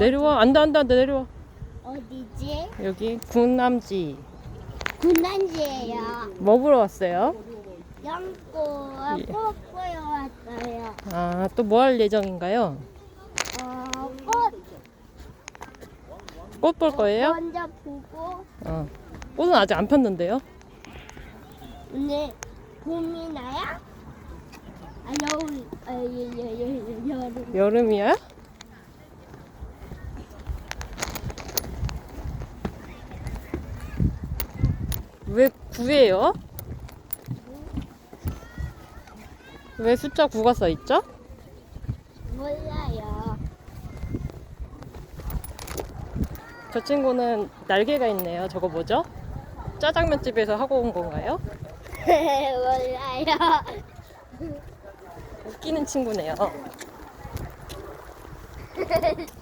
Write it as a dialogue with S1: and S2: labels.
S1: 내려와. 안 돼, 안 돼, 안 돼, 내려와.
S2: 어디지?
S1: 여기 군남지.
S2: 군단지예요.
S1: 뭐 보러 왔어요?
S2: 연꽃
S1: 예.
S2: 뽀뽀여 왔어요.
S1: 아, 또 뭐 할 예정인가요?
S2: 어, 꽃
S1: 꽃 볼 거예요?
S2: 먼저 보고
S1: 어. 꽃은 아직 안 폈는데요?
S2: 오늘 봄이 나야? 아 여울 아, 여, 여, 여, 여, 여름
S1: 여름이야? 왜 9예요? 왜 숫자 9가 써 있죠?
S2: 몰라요.
S1: 저 친구는 날개가 있네요. 저거 뭐죠? 짜장면 집에서 하고 온 건가요?
S2: 몰라요.
S1: 웃기는 친구네요.